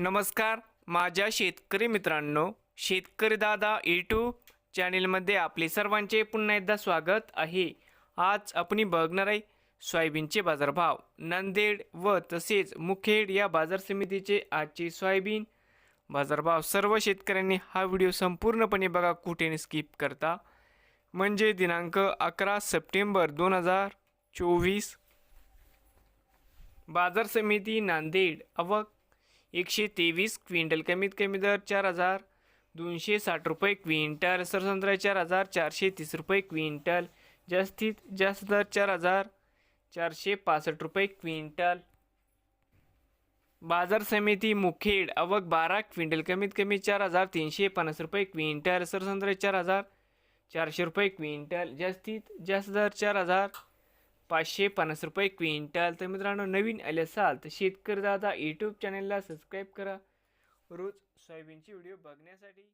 नमस्कार माझ्या शेतकरी मित्रांनो शेतकरी दादा यूट्यूब चॅनेलमध्ये आपले सर्वांचे पुन्हा एकदा स्वागत आहे. आज आपण बघणार आहे सोयाबीनचे बाजारभाव. नांदेड व तसेच मुखेड या बाजार समितीचे आजचे सोयाबीन बाजारभाव. सर्व शेतकऱ्यांनी हा व्हिडिओ संपूर्णपणे बघा कुठे स्किप करता. म्हणजे दिनांक अकरा सप्टेंबर दोन हजार चोवीस. बाजार समिती नांदेड अवक एकशे तेवीस क्विंटल कमीत कमी दर चार हजार दोनशे साठ रुपये क्विंटल सरसंत्रा चार हजार चारशे तीस रुपये क्विंटल जास्तीत जास्त दर चार हजार चारशे पासष्ट रुपये क्विंटल. बाजार समिती मुखेड आवक बारा क्विंटल कमीत कमी चार हजार तीनशे पन्नास रुपये क्विंटल सरसंत्रा चार हजार चारशे रुपये क्विंटल जास्तीत जास्त दर चार हजार पाचशे पन्नास रुपये क्विंटल. तर मित्रांनो नवीन आले असाल तर शेतकरी दादा यूट्यूब चॅनलला सबस्क्राईब करा. रोज सोयाबीनची व्हिडिओ बघण्यासाठी.